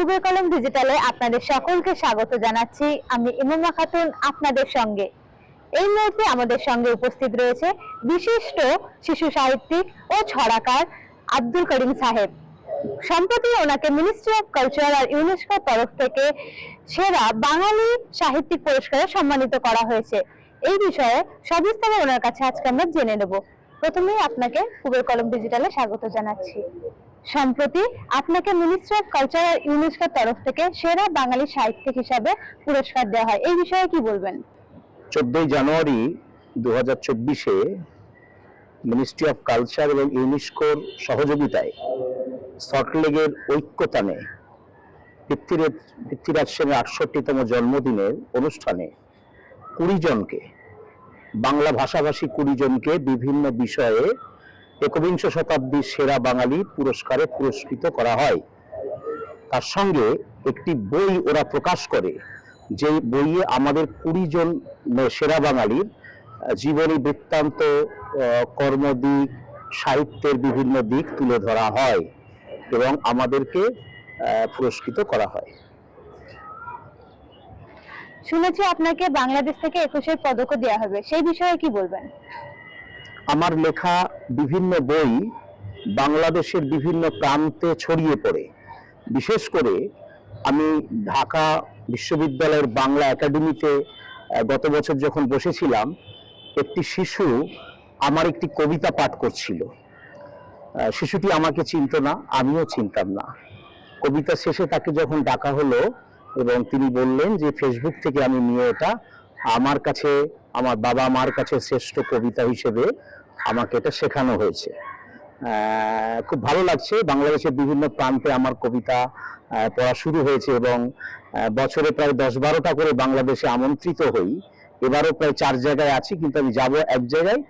পূর্বের কলম ডিজিটালে আপনাদের সকলকে স্বাগত জানাচ্ছি। আমি ইমামা খাতুন আপনাদের সঙ্গে। এই মুহূর্তে আমাদের সঙ্গে উপস্থিত রয়েছে বিশিষ্ট শিশু সাহিত্যিক ও ছড়াকার আব্দুল করিম সাহেব। সম্প্রতি ওনাকে মিনিস্ট্রি অফ কালচার আর ইউনেস্কোর তরফ থেকে সেরা বাঙালি সাহিত্যিক পুরস্কারে সম্মানিত করা হয়েছে। এই বিষয়ে সবিস্তারে ওনার কাছে আজকে আমরা জেনে নেব। প্রথমেই আপনাকে পূবের কলম ডিজিটালে স্বাগত জানাচ্ছি। সম্প্রতি আপনাকে মিনিস্ট্রি অফ কালচার ইউনেস্কোর তরফ থেকে সেরা বাঙালি সাহিত্যিক হিসাবে পুরস্কার দেওয়া হয়। এই বিষয়ে কি বলবেন? চোদ্দই জানুয়ারি দু হাজার চব্বিশে মিনিস্ট্রি অফ কালচার এবং ইউনেস্কোর সহযোগিতায় সল্টলেগের ঐক্যতানে পৃথ্বীরাজ পৃথ্বীরাজ সেনের আটষট্টিতম জন্মদিনের অনুষ্ঠানে কুড়ি জনকে, বাংলা ভাষাভাষী কুড়ি জনকে বিভিন্ন বিষয়ে একবিংশ শতাব্দীর সেরা বাঙালি পুরস্কারে পুরস্কৃত করা হয়। তার সঙ্গে একটি বই ওরা প্রকাশ করে, যে বইয়ে আমাদের কুড়ি জন সেরা বাঙালির জীবনী, বৃত্তান্ত কর্মদিক, সাহিত্যের বিভিন্ন দিক তুলে ধরা হয় এবং আমাদেরকে পুরস্কৃত করা হয়। শুনেছি আপনাকে বাংলাদেশ থেকে একুশের পদকও দেওয়া হবে। সেই বিষয়ে কি বলবেন? আমার লেখা বিভিন্ন বই বাংলাদেশের বিভিন্ন প্রান্তে ছড়িয়ে পড়ে। বিশেষ করে আমি ঢাকা বিশ্ববিদ্যালয়ের বাংলা একাডেমিতে গত বছর যখন বসেছিলাম, একটি শিশু আমার একটি কবিতা পাঠ করছিল। শিশুটি আমাকে চিনত না, আমিও চিনতাম না। কবিতা শেষে তাকে যখন ডাকা হলো এবং তিনি বললেন যে, ফেসবুক থেকে আমি নিয়ে এটা আমার কাছে, আমার বাবা মার কাছে শ্রেষ্ঠ কবিতা হিসেবে আমাকে এটা শেখানো হয়েছে। খুব ভালো লাগছে। বাংলাদেশের বিভিন্ন প্রান্তে আমার কবিতা পড়া শুরু হয়েছে এবং বছরে প্রায় দশ বারোটা করে বাংলাদেশে আমন্ত্রিত হই। এবারও প্রায় চার জায়গায় আছি, কিন্তু আমি যাব এক জায়গায়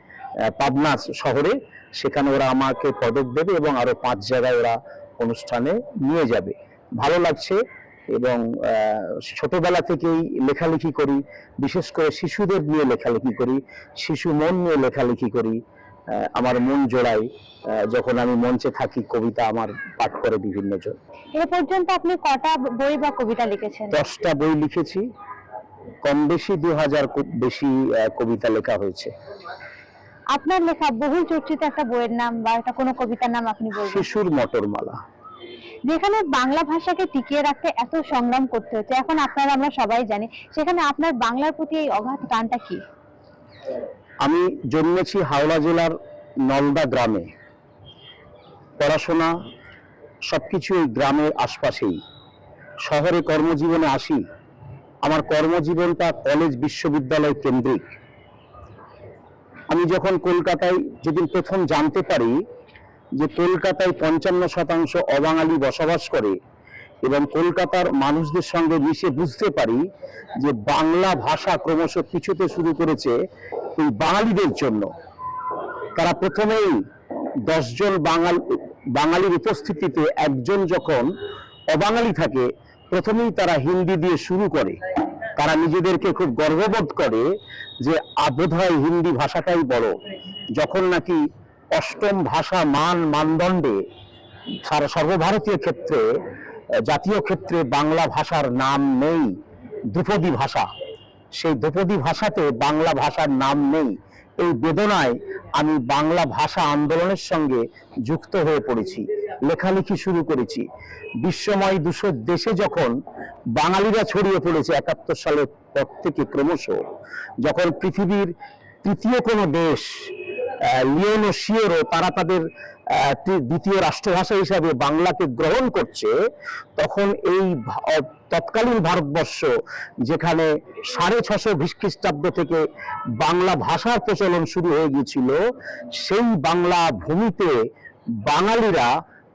পাবনা শহরে। সেখানে ওরা আমাকে পদক দেবে এবং আরও পাঁচ জায়গায় ওরা অনুষ্ঠানে নিয়ে যাবে। ভালো লাগছে এবং ছোটবেলা থেকেই লেখালেখি করি। বিশেষ করে শিশুদের নিয়ে লেখালেখি করি, শিশু মন নিয়ে লেখালেখি করি। আমার মন জোড়ায় আহ, যখন আমি মঞ্চে থাকি কবিতা আমার পাঠ করে বিভিন্ন জন। এ পর্যন্ত আপনি কটা বই বা কবিতা লিখেছেন? দশটা বই লিখেছি। কম বেশি দু হাজার বেশি কবিতা লেখা হয়েছে। আপনার লেখা বহুল চর্চিত একটা বইয়ের নাম বা একটা কোনো কবিতার নাম আপনি বলবেন? শিশুর মটরমালা। যেখানে বাংলা ভাষাকে টিকিয়ে রাখতে এত সংগ্রাম করতে হচ্ছে এখন আপনারা আমরা সবাই জানি সেখানে আপনার বাংলার প্রতি এই অগাধ টানটা কি? আমি জন্মেছি হাওড়া জেলার নলদা গ্রামে। পড়াশোনা সবকিছু এই গ্রামের আশপাশেই। শহরে কর্মজীবনে আসি। আমার কর্মজীবনটা কলেজ বিশ্ববিদ্যালয় কেন্দ্রিক। আমি যখন কলকাতায় যেদিন প্রথম জানতে পারি যে কলকাতায় পঞ্চান্ন শতাংশ অবাঙালি বসবাস করে এবং কলকাতার মানুষদের সঙ্গে মিশে বুঝতে পারি যে বাংলা ভাষা ক্রমশ কিছুতে শুরু করেছে এই বাঙালিদের জন্য। তারা প্রথমেই দশজন বাঙাল, বাঙালির উপস্থিতিতে একজন যখন অবাঙালি থাকে, প্রথমেই তারা হিন্দি দিয়ে শুরু করে। তারা নিজেদেরকে খুব গর্ববোধ করে যে বোধ হয় হিন্দি ভাষাটাই বড়। যখন নাকি অষ্টম ভাষা মান মানদণ্ডে সারা সর্বভারতীয় ক্ষেত্রে জাতীয় ক্ষেত্রে বাংলা ভাষার নাম নেই, ধ্রুপদী ভাষা। সেই ধ্রুপদী ভাষাতে বাংলা ভাষার নাম নেই। এই বেদনায় আমি বাংলা ভাষা আন্দোলনের সঙ্গে যুক্ত হয়ে পড়েছি, লেখালেখি শুরু করেছি। বিশ্বময় দুশো দেশে যখন বাঙালিরা ছড়িয়ে পড়েছে একাত্তর সালের পর থেকে ক্রমশ, যখন পৃথিবীর তৃতীয় কোনো দেশ লিওনো শিওরো, তারা তাদের দ্বিতীয় রাষ্ট্রভাষা হিসাবে বাংলাকে গ্রহণ করছে, তখন এই তৎকালীন ভারতবর্ষ, যেখানে সাড়ে ছশো খ্রিস্টাব্দ থেকে বাংলা ভাষার প্রচলন শুরু হয়ে গিয়েছিল, সেই বাংলা ভূমিতে বাঙালিরা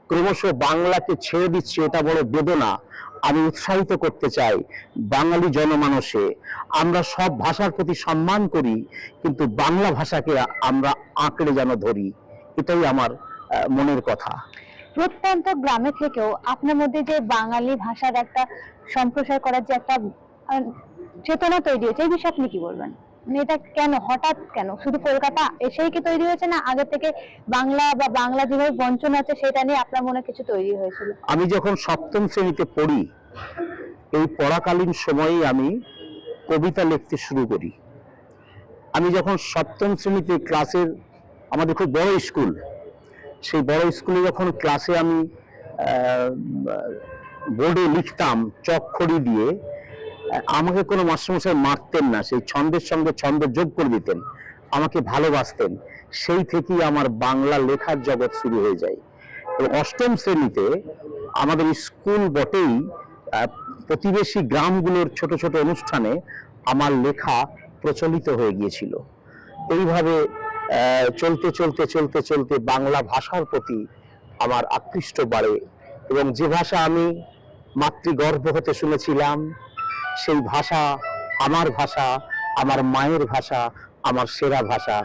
ক্রমশ বাংলাকে ছেড়ে দিচ্ছে, এটা বড় বেদনা। আমি উৎসাহিত করতে চাই বাঙালি জনমানসে। আমরা সব ভাষার প্রতি সম্মান করি, কিন্তু বাংলা ভাষাকে আমরা আঁকড়ে যেন ধরি। এটাই আমার মনের কথা। প্রত্যন্ত গ্রামে থেকেও আপনার মধ্যে যে বাঙালি ভাষার একটা সম্প্রসার করার যে একটা চেতনা তৈরি হয়েছে, এই বিষয়ে আপনি কি বলবেন? মানে এটা কেন? হঠাৎ কেন? শুধু কলকাতা এসেই কি তৈরি হয়েছে না আগে থেকে বাংলা বা বাংলা যেভাবে বঞ্চন আছে সেটা নিয়ে আপনার মনে কিছু তৈরি হয়েছিল? আমি যখন সপ্তম শ্রেণীতে পড়ি, এই পড়াকালীন সময়েই আমি কবিতা লিখতে শুরু করি। আমি যখন সপ্তম শ্রেণীতে ক্লাসের আমাদের খুব বড় স্কুল, সেই বড় স্কুলে যখন ক্লাসে আমি বোর্ডে লিখতাম চক দিয়ে আমাকে কোনো মাস্টারমশাই মারতেন না, সেই ছন্দের সঙ্গে ছন্দ যোগ করে দিতেন, আমাকে ভালোবাসতেন, সেই থেকেই আমার বাংলা লেখার জগৎ শুরু হয়ে যায়। অষ্টম শ্রেণীতে আমাদের স্কুল বটেই প্রতিবেশী গ্রামগুলোর ছোট ছোট অনুষ্ঠানে আমার লেখা প্রচলিত হয়ে গিয়েছিল। এইভাবে চলতে চলতে চলতে চলতে বাংলা ভাষার প্রতি আমার আকৃষ্ট বাড়ে এবং যে ভাষা আমি মাতৃগর্ভ হতে শুনেছিলাম সেই ভাষা আমার ভাষা আমার মায়ের ভাষা আমার সেরা ভাষা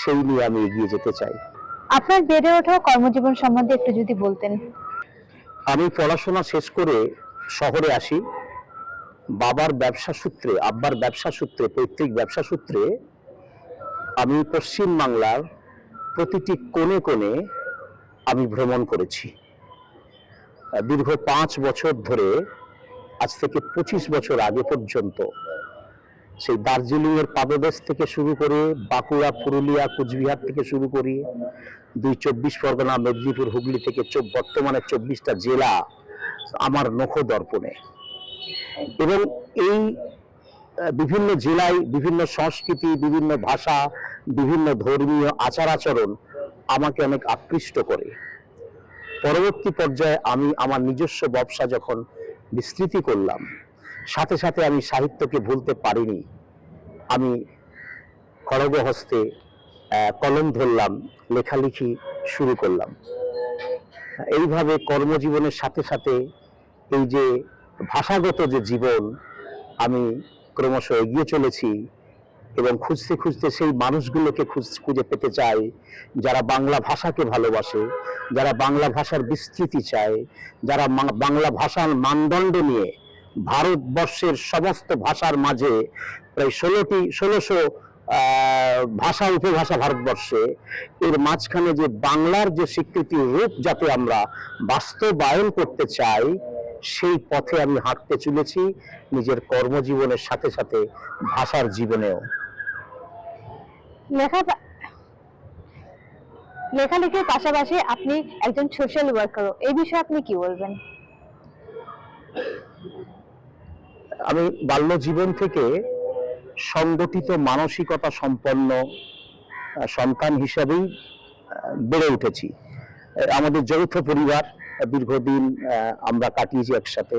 সেই নিয়ে আমি এগিয়ে যেতে চাই। আপনার বেড়ে ওঠা কর্মজীবন সম্বন্ধে একটু যদি বলতেন। আমি পড়াশোনা শেষ করে শহরে আসি। বাবার ব্যবসা সূত্রে আব্বার ব্যবসা সূত্রে পৈতৃক ব্যবসা সূত্রে আমি পশ্চিম বাংলার প্রতিটি কোণে কোণে আমি ভ্রমণ করেছি। দীর্ঘ পাঁচ বছর ধরে আজ থেকে পঁচিশ বছর আগে পর্যন্ত সেই দার্জিলিং এর পাদদেশ থেকে শুরু করে বাঁকুড়া, পুরুলিয়া, কুচবিহার থেকে শুরু করে দুই চব্বিশ পরগনা, মেদিনীপুর, হুগলি থেকে বর্তমানে চব্বিশটা জেলা আমার নখ দর্পণে এবং এই বিভিন্ন জেলায় বিভিন্ন সংস্কৃতি, বিভিন্ন ভাষা, বিভিন্ন ধর্মীয় আচার আচরণ আমাকে অনেক আকৃষ্ট করে। পরবর্তী পর্যায়ে আমি আমার নিজস্ব ব্যবসা যখন বিস্তৃতি করলাম। সাথে সাথে আমি সাহিত্যকে ভুলতে পারিনি। আমি খড়গ হস্তে কলম ধরলাম, লেখালেখি শুরু করলাম। এইভাবে কর্মজীবনের সাথে সাথে এই যে ভাষাগত যে জীবন, আমি ক্রমশ এগিয়ে চলেছি। এবং খুঁজতে খুঁজতে সেই মানুষগুলোকে খুঁজ- পেতে চাই যারা বাংলা ভাষাকে ভালোবাসে, যারা বাংলা ভাষার বিস্তৃতি চায়, যারা বাংলা ভাষার মানদণ্ড নিয়ে ভারতবর্ষের সমস্ত ভাষার মাঝে প্রায় ষোলোটি ষোলোশো ভাষা উপভাষা ভারতবর্ষে, এর মাঝখানে যে বাংলার যে স্বীকৃতি রূপ যাতে আমরা বাস্তবায়ন করতে চাই, সেই পথে আমি হাঁটতে চলেছি নিজের কর্মজীবনের সাথে সাথে ভাষার জীবনেও। লেখা লেখালেখির পাশাপাশি আপনি একজন সোশ্যাল ওয়ার্কারও এই বিষয়ে আপনি কি বলবেন? আমি বাল্য জীবন থেকে সংগঠিত মানসিকতা সম্পন্ন সন্তান হিসাবেই বেড়ে উঠেছি। আমাদের যৌথ পরিবার দীর্ঘদিন আমরা কাটিয়েছি একসাথে।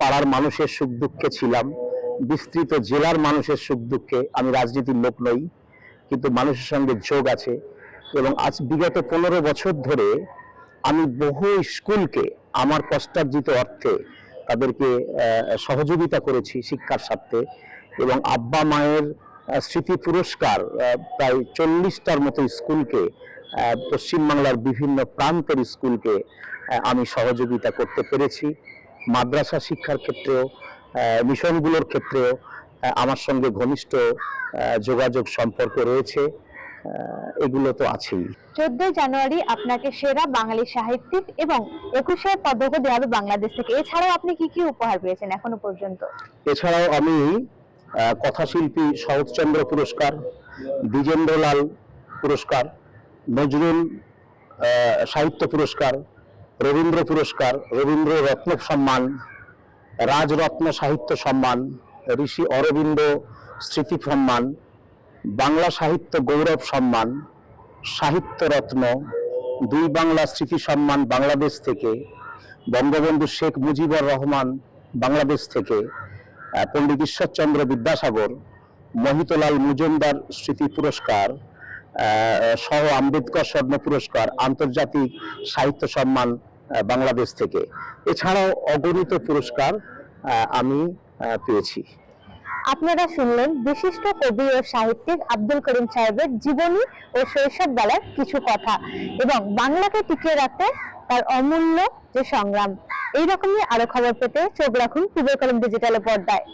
পাড়ার মানুষের সুখ দুঃখে ছিলাম। বিস্তৃত জেলার মানুষের সুখ দুঃখে আমি রাজনীতির লোক নই। কিন্তু মানুষের সঙ্গে যোগ আছে। এবং আজ বিগত পনেরো বছর ধরে আমি বহু স্কুলকে আমার কষ্টার্জিত অর্থে তাদেরকে সহযোগিতা করেছি শিক্ষার স্বার্থে। এবং আব্বা মায়ের স্মৃতি পুরস্কার প্রায় চল্লিশটার মতো স্কুলকে পশ্চিমবাংলার বিভিন্ন প্রান্তের স্কুলকে আমি সহযোগিতা করতে পেরেছি। মাদ্রাসা শিক্ষার ক্ষেত্রেও মিশনগুলোর ক্ষেত্রেও আমার সঙ্গে ঘনিষ্ঠ যোগাযোগ সম্পর্ক রয়েছে এগুলো তো আছেই। চোদ্দই জানুয়ারি আপনাকে সেরা বাঙালি সাহিত্যিক এবং একুশে পদকও দেওয়া হবে বাংলাদেশ থেকে। এছাড়াও আপনি কি কি উপহার পেয়েছেন এখনও পর্যন্ত? এছাড়াও আমি কথাশিল্পী শরৎচন্দ্র পুরস্কার দ্বিজেন্দ্রলাল পুরস্কার নজরুল সাহিত্য পুরস্কার রবীন্দ্র পুরস্কার রবীন্দ্র রত্ন সম্মান রাজরত্ন সাহিত্য সম্মান ঋষি অরবিন্দ স্মৃতি সম্মান, বাংলা সাহিত্য গৌরব সম্মান, সাহিত্য রত্ন, দুই বাংলা স্মৃতি সম্মান বাংলাদেশ থেকে, বঙ্গবন্ধু শেখ মুজিবুর রহমান বাংলাদেশ থেকে পণ্ডিত ঈশ্বরচন্দ্র বিদ্যাসাগর, মহিতলাল মজুমদার স্মৃতি পুরস্কার সহ আম্বেদকর স্বর্ণ পুরস্কার, আন্তর্জাতিক সাহিত্য সম্মান বাংলাদেশ থেকে। এছাড়াও অগণিত পুরস্কার আমি পেয়েছি। আপনারা শুনলেন বিশিষ্ট কবি ও সাহিত্যিক আব্দুল করিম সাহেবের জীবনী ও শৈশব বেলার কিছু কথা এবং বাংলাকে টিকিয়ে রাখতে তার অমূল্য যে সংগ্রাম। এইরকমই আরও খবর পেতে চোখ রাখুন পূর্ব কলম ডিজিটাল পর্দায়।